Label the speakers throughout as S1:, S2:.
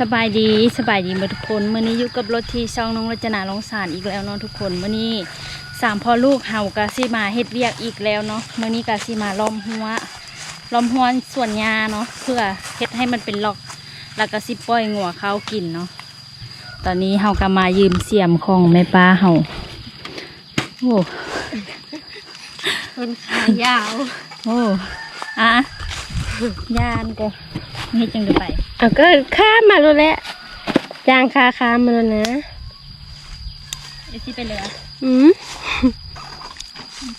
S1: สบายดีสบายดีหมดทุกคนมื่อนี้อยู่กับรถที่ช่องน้องรจนาลงสารอีกแล้วเนาะทุกคนมื่อนี้สามพ่อลูกเฮากาซิมาเฮ็ดเวียกอีกแล้วเนาะมื่อนี้กาซิมาล้อมหัวล้อมหัวส่วนยาเนาะเพื่อเฮ็ดให้มันเป็นล็อกแล้วก็สิปล่อยงัวเขากินเนาะตอนนี้เฮาก็มายืมเสียมของแม่ป้าเฮาโอ้
S2: ต้นขายาว
S1: โอ้อะ ยานก็เฮ็ดจังไดไป
S2: เอาก็ข้ามมาแล้วแหละจางคาข้ามมาแล้วนะ
S1: เอซี่ไปเลยอะ
S2: อืม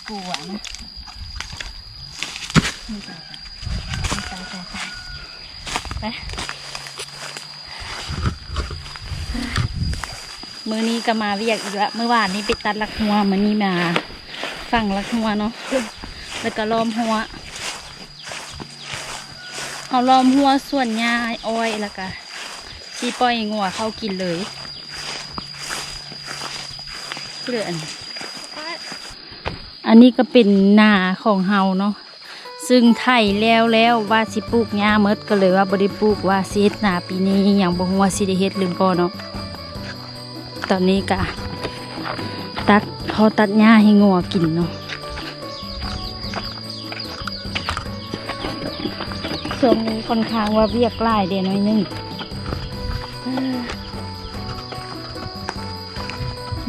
S1: กลัวนะไม่ตายไม่ตายตายตายไปมือนี้ก็มาเรียกอีกแล้วเมื่อวานนี้ไปตัดลักหัวมือนี้มา ฝั่งลักหัวเนาะแล้วก็ล้อมหัว เอาล้อมหัวส่วนหญ้าอ้อยแล้วก็ชีปล่อยงัวเข้ากินเลยเพื่อนอันนี้ก็เป็นนาของเฮาเนาะซึ่งไถแล้วแล้วว่าสิปลูกหญ้าเมดก็เลยว่าบ่ได้ปลูกว่าสิเฮ็ดนาปีนี้อย่างบ่งว่าสิได้เฮ็ดหรือบ่อนเนาะตอนนี้ก็ตัดพอตัดหญ้าให้งัวกินเนาะ ช่วงนี้ค่อนข้างว่าเวียกหลายเดน้อยนึง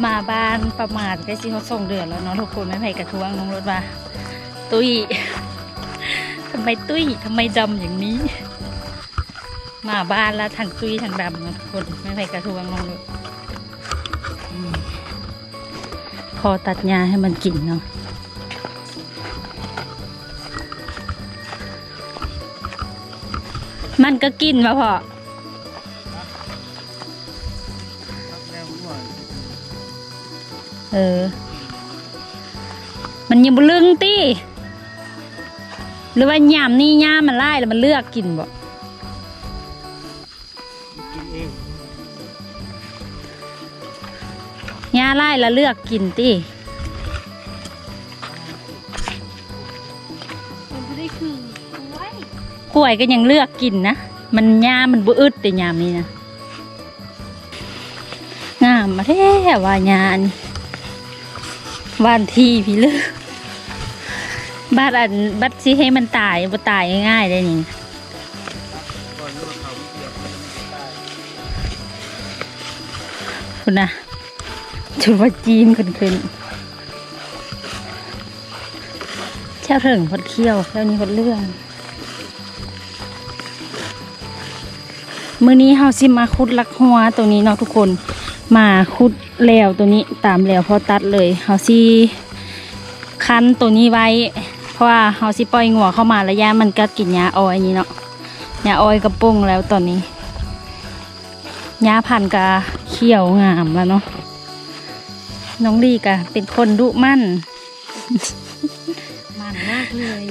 S1: มาบ้านประมาณได้สิเขาส่งเดือนแล้วเนาะทุกคนไม่ไผ่กระทวงน้องรถว่า ตุ้ยทำไมตุ้ยทำไมดำอย่างนี้ มาบ้านแล้วทั้งตุ้ยทั้งดำนะทุกคนไม่ไผ่กระทวงน้องรถพอตัดหญ้าให้มันกินเนาะ มันก็กินมาพอเออ มันยังบ่ลึงตีหรือว่ายามนี่ยามมันไล่แล้วมันเลือกกินบ่
S3: กินเอง
S1: ยาไล่แล้วเลือกกินตี
S2: ว
S1: ยก็ยังเลือกกินนะ มันยามมันบ่อึดแต่ยามนี้นะ งามมาแท้ว่ายานี่บ้านที่พี่เลือกบ้านอันบัดสิให้มันตายบ่ตายง่ายๆได้นี่
S3: ก่อนที่ว่าเขาเกี่ยวมันไม่ได้
S1: คุณนะจุดว่าจีมขึ้นขึ้นเช่าถึงพดเขี้ยวแล้วนี้พดเรื่อง มื้อนี้เฮาสิมาคุดลักหัวตัวนี้เนาะทุกคน มาคุดแล้วตัวนี้ตามแล้วพอตัดเลยเฮาสิคั้นตัวนี้ไว้ เพราะว่าเฮาสิปล่อยงัวเข้ามาแล้วย่ามันก็กินหญ้าอ้อยนี่เนาะหญ้าอ้อยกระปุ้งแล้วตอนนี้หญ้าพันกะเขียวงามแล้วเนาะน้องลีกะเป็นคนดุมั่น
S2: มันมากเลย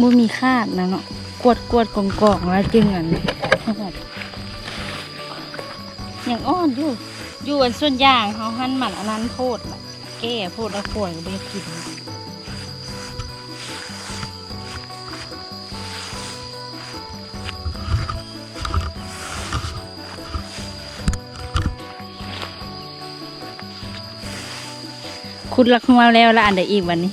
S1: มูมีคาดนะเนาะกวดกวดกองกองแล้วจึงอันอย่างอ้อนอยู่อยู่อันส่วนยางเขาหั่นหมันอันนั้นโพดล่ะแก่โพดแล้วขวยก็ไม่กินคุณลักหัวแล้วละอันใดอีกวันนี้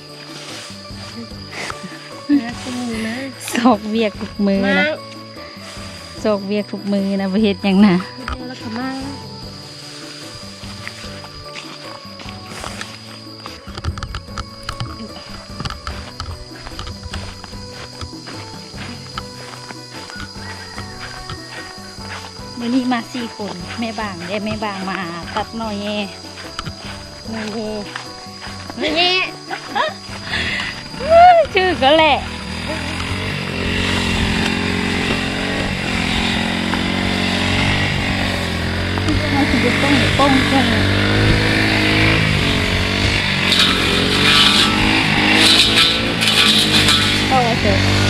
S1: สอกเวียกทุกมือ
S2: มา
S1: นะสอกเวียกทุกมือนะประเฮ็ดหยังนะ
S2: แล้วก็มา
S1: มื่อนี้มาสี่คนแม่บางและแม่บางมาตัดหน่อยแย่หน่อยแย่
S2: ไม่แย่
S1: ชื่อก็แหละ มาถึงจะต้องป้องกันเข้ามาเถอะ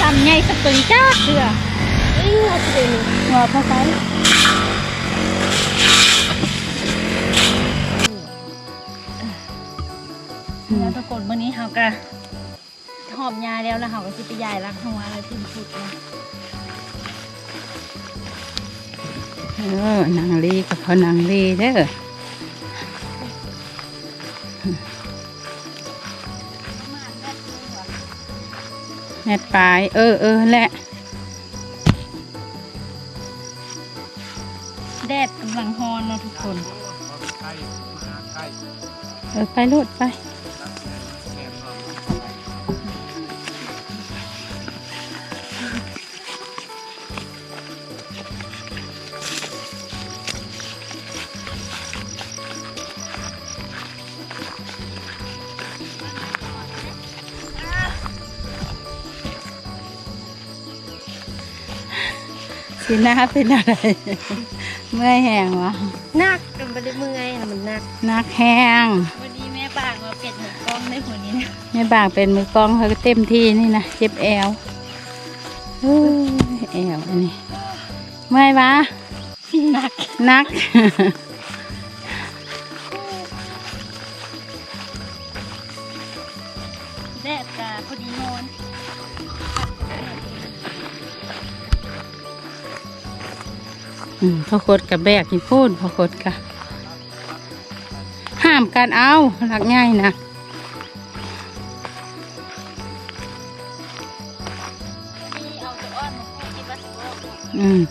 S1: ซ้ำใหญ่สักตัวนี้จ้าเสือ
S2: เอ้ยเอาสิเดี๋ ยวนี้
S1: หัวพอไซแล้วทุกคนวันนี้เขาก็หอมยาแล้วแล้วเขาก็สิไปยายรักหัวอะไรที่สุดนะ
S4: เออนางลีกับพอนางลีเด้อแม่ปลาย เออเออแหละำ
S1: ลังฮอนเนาะทุกคน
S4: เออไปโลดไปสีหน้าเป็นอะไร เมื่อยแหงวะ
S2: นักมันไม่ได้เมื่อยนะมันนัก
S4: นักแห้ง
S1: วันนี้แม่ปากมาเป็ดหมูกล้องได้หัวนี้นะ
S4: แม่บางเป็นมือกลองเขาก็เต็มที่นี่นะเจ็บแอวเอ้ยแอวอันนี้เมื่อยวะ
S1: หนัก
S4: นัก
S1: พอ
S4: คดกับแบกนี่พูดพอคดกะห้ามการเอาหลักง่ายนะ
S1: อืม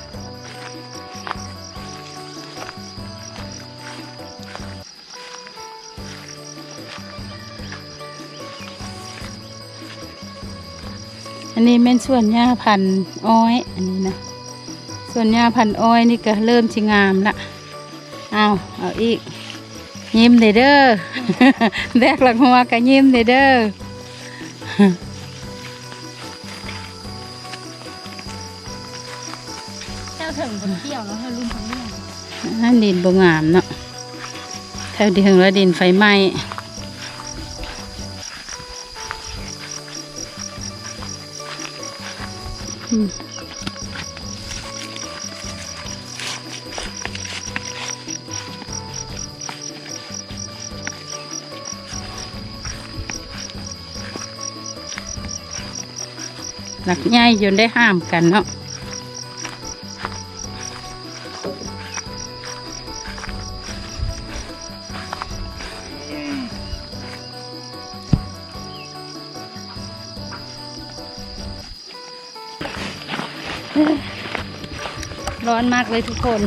S4: อันนี้เป็นส่วนหญ้าพันอ้อย อันนี้นะ ส่วนหญ้าพันธุ์อ้อยนี่ก็เริ่มชิงามละเอาเอาอีก ยิ้มเด้อเด้อแบกหลังหัวก็ยิ้มเด้อเด้อ
S1: เจ้าถึงบนเที่ยวแล้วให้รุ่นทั้งเรื่อง
S4: นั่นดินบงามเนาะแถวดีถึงแล้วดินไฟไหม้ หลักใหญ่จนได้ห้ามกันเนาะ
S1: ร้อนมากเลยทุกคน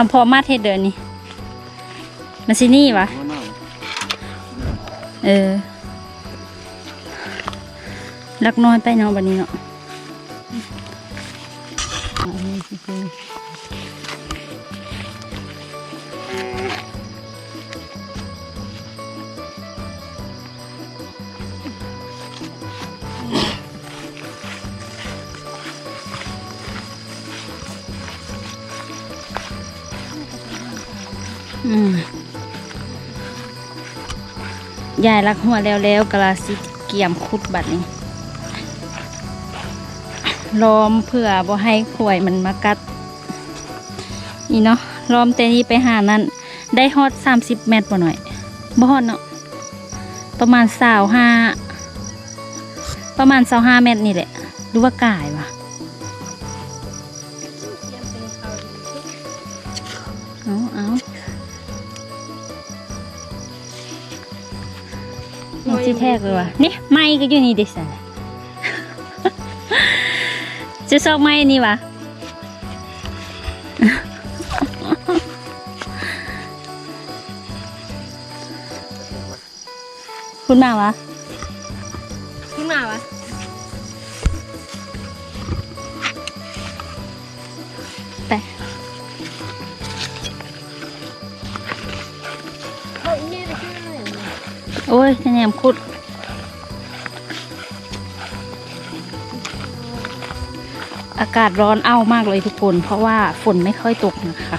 S1: าวพอมาเทศเดินนี่มาซินี่วะเออลักน้อยไปเนาะบันนี้เนาะ ยายรักหัวแล้วแล้วกะลาสิเกี่ยมคุดบัดนี้ล้อมเพื่อบ่ให้ขวยมันมากัด นี่เนาะล้อมแต่นี้ไปหานั้น ได้ฮอดสามสิบเมตรบ่หน่อยบ่ฮอดเนาะประมาณสาวห้าประมาณสาวห้าเมตรนี่แหละหรือว่ากายวะ
S2: เตรียมเป็นเขา
S1: เอาเอา นี่ที่แทกเลยวะนี่ไม้ก็อยู่นี่เด็กสันจะชอบไม้นี่วะคุณมาวะ
S2: ย
S1: แหนมคุดอากาศร้อนเอามากเลยทุกคน เพราะว่าฝนไม่ค่อยตกนะคะ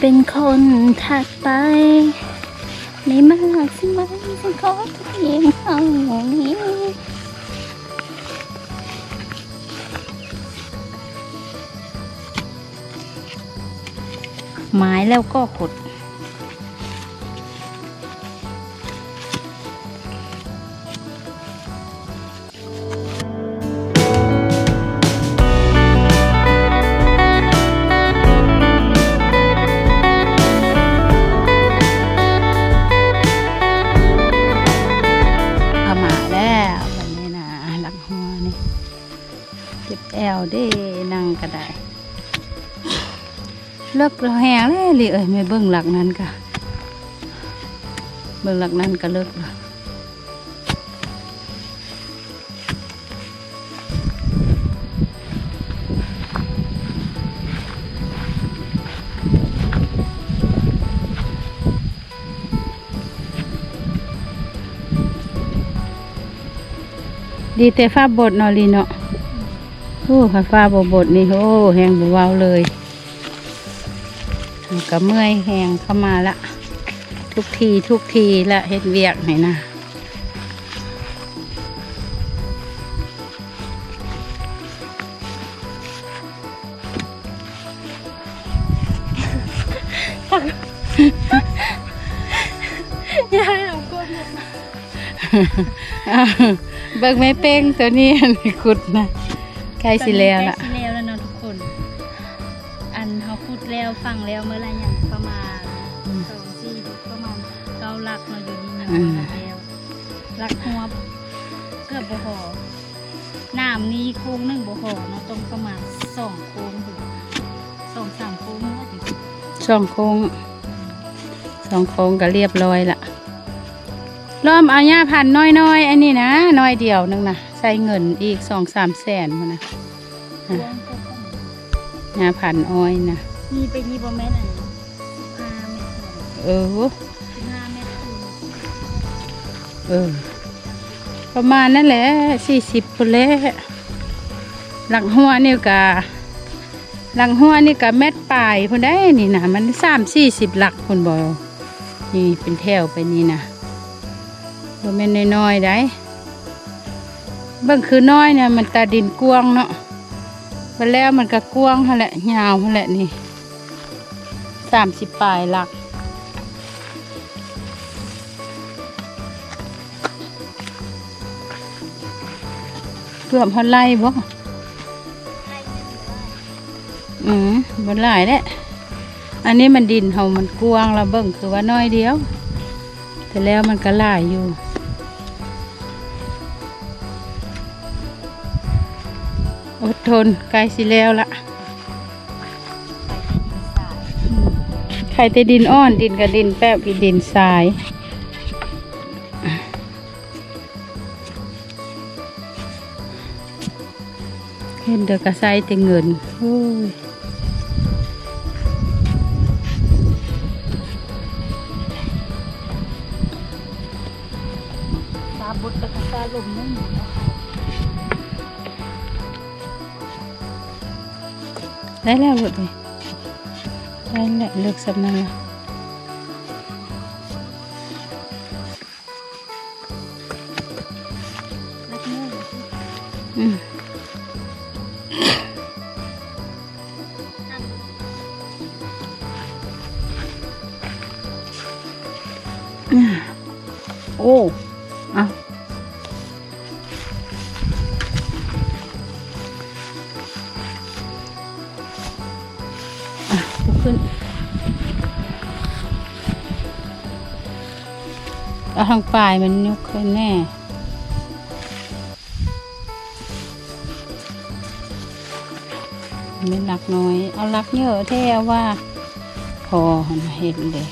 S1: เป็นคนถัดไป ไม่มากใช่ไหมฉันขอทุกอย่างเท่านี้ ไม้แล้วก็ขด
S4: เลิกเราแหงเลยลิเอ้ยไม่เบิ่งหลักนั้นกะเบิ่งหลักนั้นก็เลิกและดีแต่ฟ้าบดเนอลีเนาะโอ้ฟ้าบบบดนี่โอ้แหงบเว้าเลย ก็เมื่อยแหงเข้ามาละ ทุกทีทุกทีละเฮ็ดเวียกไหนนะอ้าวเบิกไม่เป้งตัวนี้อันนี้ขุดนะใกล้สิแล้วล่ะ
S1: ใกล้สิแล้วแล้วเนาะ แล้วฟังแล้วเมื่อไรอย่างประมาณ
S4: อืม
S1: สองสี่ประมาณเก้าหลักเนาะอยู่นี่เนาะ
S4: อืม
S1: แล้วหลักหัวเกือบบ่หอน้ำนี้โค้งหนึ่งบ่หอเนาะตรงประมาณสองโค้งถึงสองสามโค้งว่าถึง
S4: ช่องโค้งสองโค้งก็เรียบร้อยละล้อมเอาหญ้าพันธุ์น้อยๆอันนี้นะน้อยเดียวนึงนะใส่เงินอีกสองสามแสนพุ่นนะ
S1: โค้งก็ต้อง
S4: หญ้าพันธุ์อ้อยนะ
S1: มีไปนี่บ่แม่นอันห้าเมตร
S4: เออ
S1: ห้าเมตรคูณ
S4: เออ ประมาณนั่นแหละสี่สิบคนแหล้วหลังหัวนี่กะหลังหัวนี่กะเม็ดปลายพุ่นได้นี่นะมันสามสี่สิบหลักพุ่นบอนี่เป็นแถวไปนี่นะบ่แม่นน้อยๆได้เบิ่งคือน้อยเนี่ยมันตาดินกวางเนาะไปแล้วมันก็กวางหั่นแหละยาวหั่นแหละนี่ สามสิบปลายหลัก เกือบพันไล่บ่อืมบนหลายแหละอันนี้มันดินเฮามันกว้างและเบิ่งคือว่าน้อยเดียว แต่แล้วมันก็หลายอยู่อดทนใกล้สิแล้วละใครแต่ดินอ่อนดินกับดินแป๊บอีดินทราย เห็นเดอกกระไซแต่เงินโอ้ย
S1: ตาบุตรกับตาลมนั่นอยู่เนาะ
S4: ได้แล้วหมดเลย ได้แล้วเางปลายมันยกขึ้นแน่ไม่รักน้อย เอารักเยอะแท้ว่า พอเห็นเลย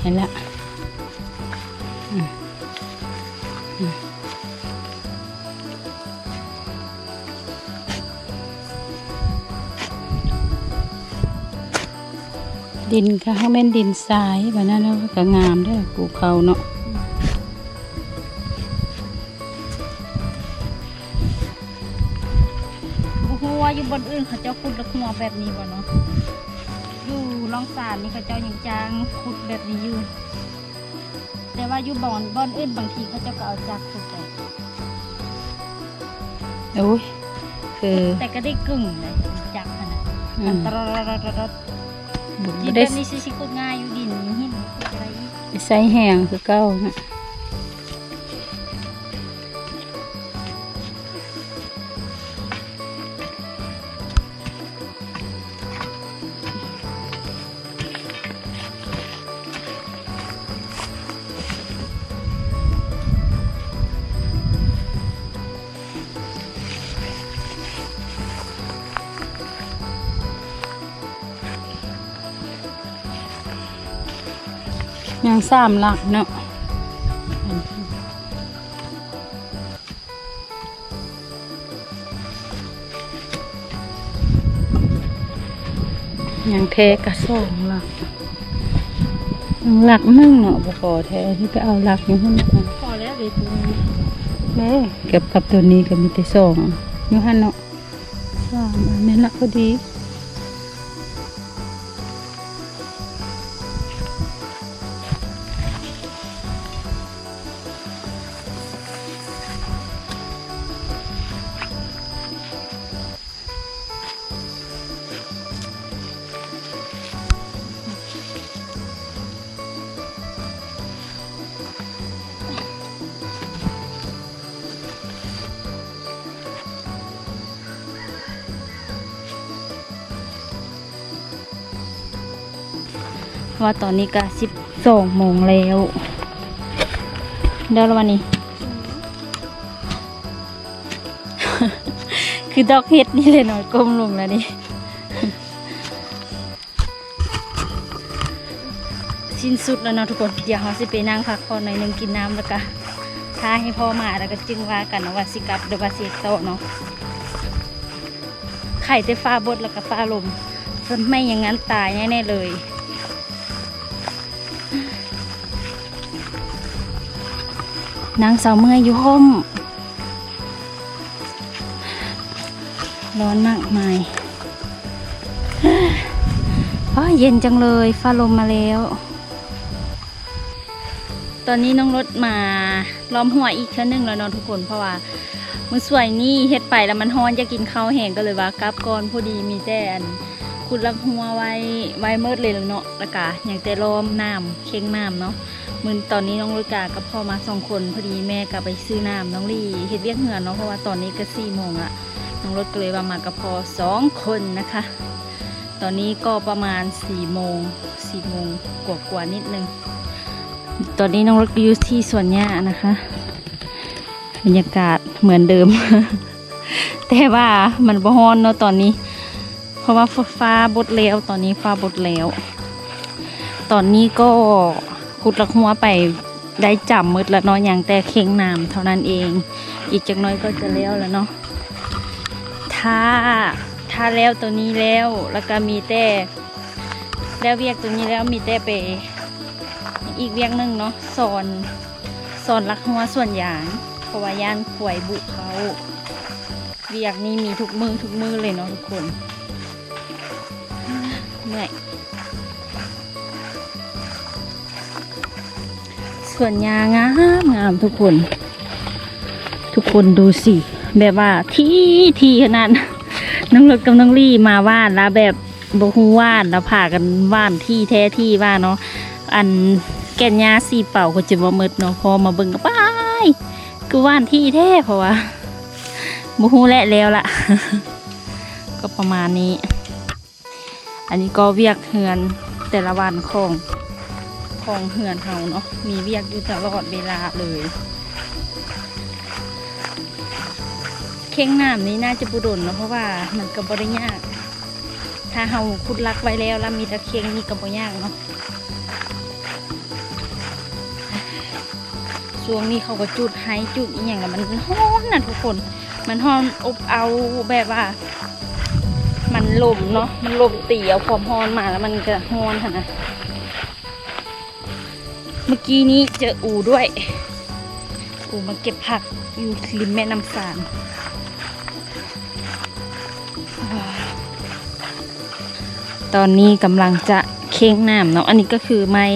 S4: เห็นละ ดินก็เขาแม่นดินทรายแบบนั้นแล้วก็งามเด้วยปลูกเขาเนาะ
S1: บ่ฮู้ว่าอยู่บนอื่นเขาเจ้าขุดลักหัวแบบนี้บ่เนาะอยู่ล่องสานนี่เขาเจ้ายังจางขุดแบบนี้อยู่ แต่ว่าอยู่บ่อนบ่อนอื่นบางทีเขาเจ้าก็เอาจากขุดไป
S4: โอ้ยคือ
S1: แต่ก็ได้กึ่งเลยจากขนาด
S4: อื
S1: อัน
S4: ม
S1: ตราร ดดิ
S4: บ่
S1: น
S4: ได้
S1: แบบนี้สิสิขุดง่ายอยู่ดินมีหินขุดอะไรอีก
S4: ใส่แห้งคือเก้านะ สามหลักเนาะยังเทกระสองหลักหลักนึ่งเนาะบ่พอแท้ที่ก็เอาหลักอยู่หั่นน่ะ
S1: พอแล้วเดี๋ยว
S4: เด้เก็บกับตัวนี้ก็มีแต่สองอยู่หั่นเนาะสามอันนี้ละพอดี
S1: ว่าตอนนี้ก็สิบสองโมงแล้วเดี๋ยวละวันนี้ คือดอกเห็ดนี่เลยเนาะก้มลงแล้วนี่สิ้นสุดแล้วเนาะทุกคน เดี๋ยวเราสิไปนั่งพักผ่อนหน่อยนึงกินน้ำแล้วก็ท้าให้พ่อมาแล้วก็จึงว่ากันนะว่าสิกลับหรือว่าสิโตเนาะไข่แต่ฟ้าบดแล้วก็ฟ้าลมไม่อย่างนั้นตายแน่ๆเลย นางสาวเมื่อยอยู่ห้มร้อนมากมายอ้าวเย็นจังเลยฟ้าลมมาแล้ว ตอนนี้น้องรถมาล้อมหัวอีกเท่านึงแล้วนอนทุกคนเพราะว่ามือสวยนี่เฮ็ดไปแล้วมันฮ้อนจะกินข้าวแห้งก็เลยว่ากลับก่อนพอดีมีแต่อันคุณลักหัวไว้ไว้เมิดเลยแล้วเนาะแล้วก็อย่างแต่ล้อมน้ำเค้งน้ำเนาะ มือตอนนี้น้องลูกกากับพ่อมาสองคนพอดีแม่ก็ไปซื้อน้ำน้องลี่เฮ็ดเรียกเหงื่อเนาะเพราะว่าตอนนี้ก็สี่โมงละน้องรถก็เลยว่ามากับพ่อสองคนนะคะ ตอนนี้ก็ประมาณสี่โมงสี่โมงกว่ากว่านิดนึง ตอนนี้น้องรถก็อยู่ที่สวนหญ้านะคะบรรยากาศเหมือนเดิม แต่ว่ามันบ่ฮ้อนเนาะตอนนี้ เพราะว่าฟ้าบดแล้วตอนนี้ฟ้าบดแล้ว ตอนนี้ก็ ขุดลักหัวไปได้จับมืดแล้วเนาะอย่างแต่เข่งน้ำเท่านั้นเอง อีกจักน้อยก็จะแล้วแล้วเนาะถ้าถ้าแล้วตัวนี้แล้วแล้วก็มีแต่แล้วเวียกตัวนี้แล้วมีแต่ไป อีกเวียกหนึ่งเนาะสอนสอนลักหัวส่วนอย่างเพราะว่าย่านขวยบุเขาเวียกนี้มีทุกมือทุกมือเลยเนาะทุกคนเหนื่อย ส่วนยางามงามทุกคน ทุกคนดูสิ แบบว่าที่ที่ขนาดน้องรถกับน้องลี่มาว่านแล้วแบบบฮูว่านแล้วพากันว่านที่แท้ที่ว่าเนาะอันแก่นยาสีเป่าก็จะบ่มืดเนาะพอมาเบิ่งก็ไปก็ว่านที่แท้เพราะว่าบฮูแหละแล้วล่ะ ก็ประมาณนี้ อันนี้ก็เวียกเฮือนแต่ละวันของ ของเหือนเฮาเนาะมีเวียกอยู่ตลอดเวลาเลย เข่งน้ำนี้น่าจะบุดนเนาะเพราะว่ามันก็บ่ได้ยาก ถ้าเฮาขุดลักไว้แล้วแล้วมีตะเคียงนี่ก็บ่ยากเนาะช่วงนี้เขาก็จุดไฮจุดอีหยังแล้วมันฮ้อนนะทุกคน มันฮ้อนอบเอาแบบว่ามันลมเนาะมันลมตีเอาความร้อนมาแล้วมันจะร้อนค่ะนะ เมื่อกี้นี้เจออูด้วย อูมาเก็บผักอยู่ริมแม่น้ำสานว้าวตอนนี้กำลังจะเค้งน้ำเนาะ อันนี้ก็คือไม้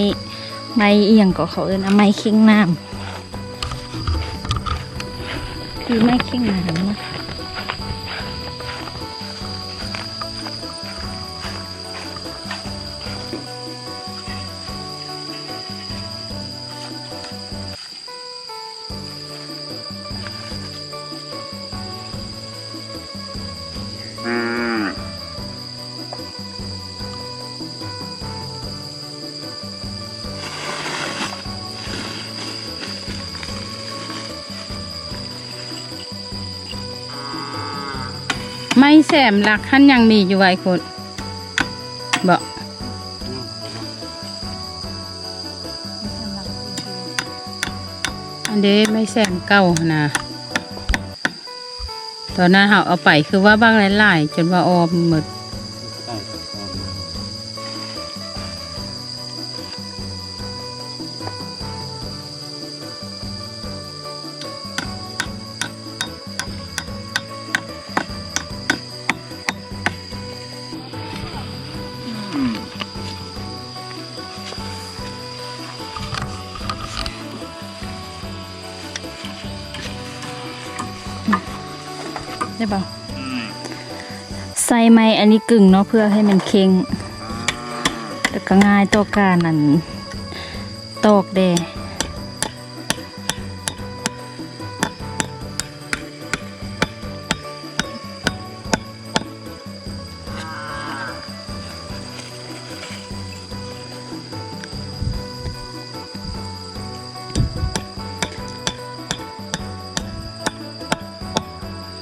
S1: ไม้เอียงก็เขาเอิ้นะไม้เค้งน้ำคือไม้เค้งน้ำนะ
S4: ไม่แสมหลักท่านยังมีอยู่ไว้คนบอกอันเด้ไม่แสมเก่าหั่นนะตอนนั้นเขาเอาไปคือว่าบางหลายๆจนว่าออมหมด
S1: อันนี้กึ่งเนาะเพื่อให้มันเค็งแต่ก็ง่ายต่อการนั่นตอกแด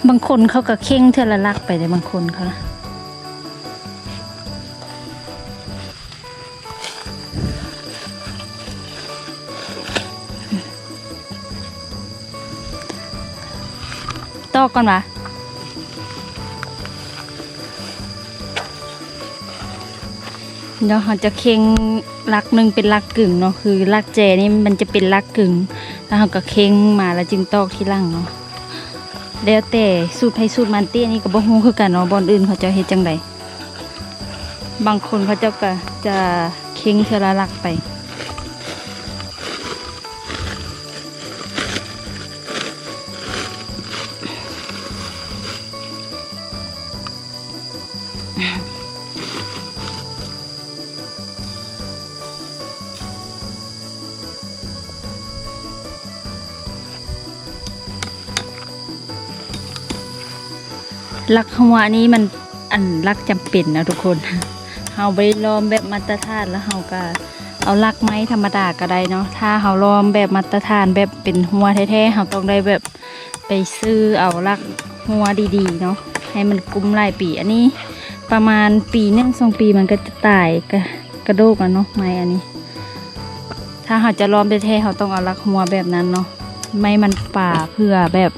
S1: บางคนเขาก็เข่งเทอละลักไปเลยบางคนเขานะ อกก่อนวะเดี๋ยวเขาจะเข่งลักหนึ่งเป็นลักกึ่งเนาะคือลักแจนี่มันจะเป็นลักกึ่ง แล้วเขาก็เข่งมาแล้วจึงตอกที่หลังเนาะแล้วแต่สูตรไผสูตรมันเตี้ยนี่ก็บบ่ฮู้คือกันเนาะบอนอื่นเขาจะเฮ็ดจังไดบางคนเขาเจ้าก็จะเค้งเทละลักไป วนี้มันอันลักจำเป็นนะทุกคนเฮาไปลอมแบบมาตรฐานแล้วเฮาก็เอาลักไม้ธรรมดาก็ได้เนาะถ้าเฮาลอมแบบมาตรฐานแบบเป็นหัวแท้ๆเฮาต้องได้แบบไปซื้อเอาลักหัวดีๆเนาะให้มันกุ้มหลายปีอันนี้ประมาณปีนึงสองปีมันก็จะตายกระกระโดกอะเนาะไม้อันนี้ ถ้าเฮาจะลอมแท้ๆเฮาต้องเอาลักหัวแบบนั้นเนาะไม่มันป่าเพื่อแบบ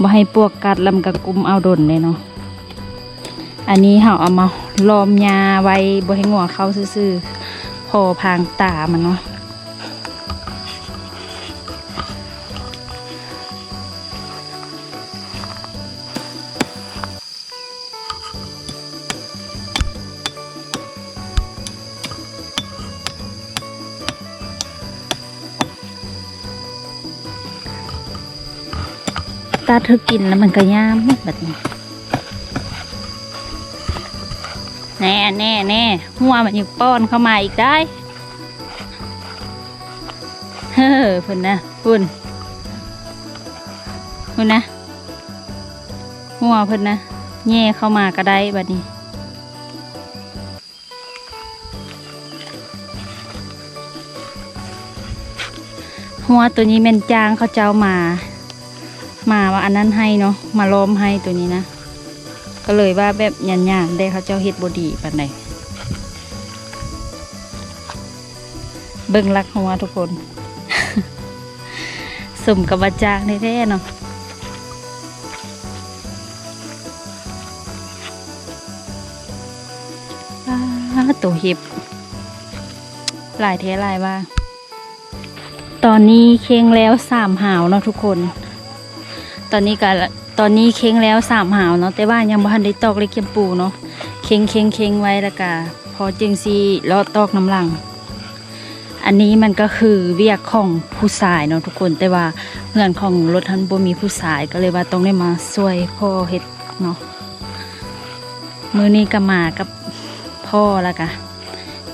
S1: บ่ให้ปวกกัดลำกระกุมเอาดนเลยเนาะ อันนี้เขาเอามาลอมยาไว้บ่ให้งัวเข้าซื่อๆพอพางตามันเนาะตาเธอกินแล้วมันก็ย่ามแบบนี้ แน่แน่แน่หัวมันยังป้อนเข้ามาอีกได้เฮ้อพุ่นนะพุ่นพุ่นนะหัวพุ่นนะแง่เข้ามาก็ได้บัดนี้หัวตัวนี้แม่นจางเขาเจ้ามา มาว่าอันนั้นให้เนาะมาล้อมให้ตัวนี้นะ ก็เลยว่าแบบยันยากได้เขาเจ้าเฮ็ดบดีปานใดเบิ่งรักหัวทุกคนสมกับว่าจางแท้ๆเนาะตัวเห็บหลายเทหลายว่า ตอนนี้เค้งแล้วสามหาวเนาะทุกคน ตอนนี้ก็ ตอนนี้เค้งแล้วสามหาวเนาะแต่ว่ายังบ่ทันได้ตอกเล็กเกียมปูเนาะเค้งเค้งเค้งไว้ล้วก็พอจึงซีเลาะตอกน้ำลัง อันนี้มันก็คือเวียกของผู้ชายเนาะทุกคนแต่ว่าเงื่อนของรถทันบ่มีผู้ชายก็เลยว่าต้องได้มาช่วยพ่อเฮ็ดเนาะมือนี้ก็มากับพ่อล้วก็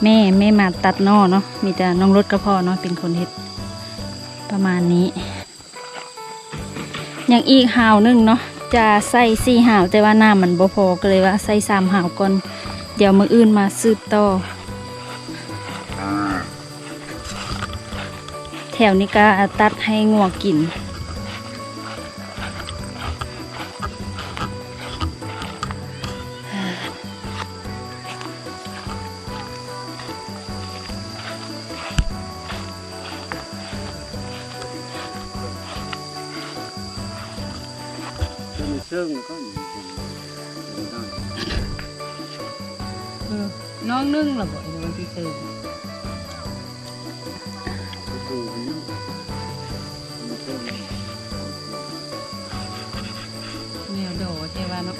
S1: แม่แม่มาตัดนอเนาะมีแต่น้องรถกับพ่อเนาะเป็นคนเฮ็ดประมาณนี้ อย่างอีกหาวหนึงเนาะจะใส่สี่หาวแต่ว่าน้ำมันบ่พอก็เลยว่าใส่สามหาวก่อนเดี๋ยวมืออื่นมาสืบต่อแถวนี้ก็ตัดให้งัวกิน
S3: น้
S4: องนึ่งเหรอบ่เดี๋ยววันที่เจอ
S3: ครูคนนี้มีเชิง
S4: แนวโดดใช่ป่ะเนาะ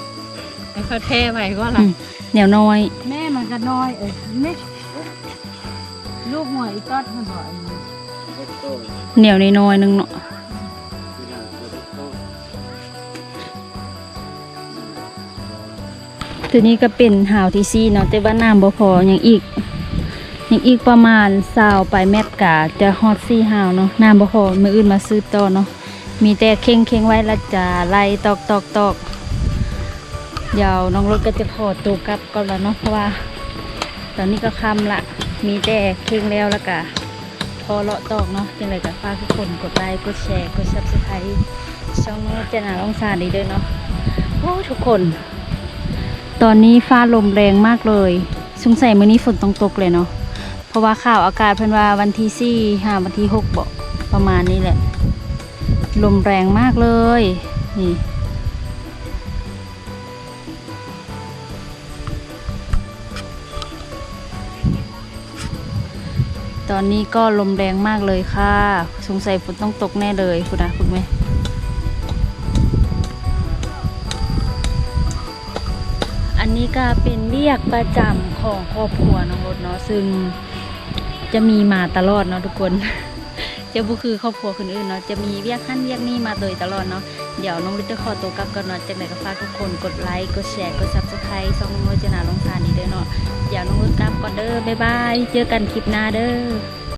S4: แล้วเขาเทไว้ก็ล่ะ
S1: อืมแนวน้อย
S4: แม่มันก็น้อยเออแม่ลูกหัวอีตอดมันบ่อย
S3: โคตรโต
S1: แนวน้อยๆหนึงเนาะ
S3: ตั
S1: วนี้ก็เป็นหาวที่ซี่เนาะแต่ว่าน้ำบ่พออย่างอีกอย่างอีกประมาณสาวไปแมตกาจะฮอดซี่หาวเนาะน้ำบ่พอมืออื่นมาซื้อต่อเนาะมีแต่เข่งเข่งไว้ล้วจะไล่ตอกตอกตอกเดี๋ยวน้องรถก็จะขอตัวกลับก่อนแล้วเนาะเพราะว่า ตอนนี้ก็ค่ำละมีแต่เข่งแล้วล้วก็พอเลาะตอกเนาะจังเลยก็ฝากทุกคนกดไลค์กดแชร์กดซับสไครต์ช่องน้องรถจะหนาลองซาดีด้วยเนาะโอ้ทุกคน ตอนนี้ฟ้าลมแรงมากเลยสงสัยมื้อนี้ฝนต้องตกเลยเนาะเพราะว่าข่าวอากาศเพิ่นว่าวันที่สี่หาวันที่หกบอกประมาณนี้แหละ ลมแรงมากเลยนี่ตอนนี้ก็ลมแรงมากเลยค่ะ สงสัยฝนต้องตกแน่เลยคุณนะคุณไหม นี้ก็เป็นเรียกประจำของครอบครัวน้องรถเนาะซึ่งจะมีมาตลอดเนาะทุกคนจะบุคือครอบครัวคนอื่นเนาะจะมีเรียกขั้นเรียกนี่มาโดยตลอดเนาะเดี๋ยวน้องรถจะขอตัวกลับก่อนเนาะจากไหนก็ฝากทุกคนกดไลค์กดแชร์กดซับสไครต์ช่องน้องรถจะนาลงทานนี้ด้อเนาะเดี๋ยวน้องรถกลับก่อนเด้อบ๊ายบายเจอกันคลิปหน้าเด้อ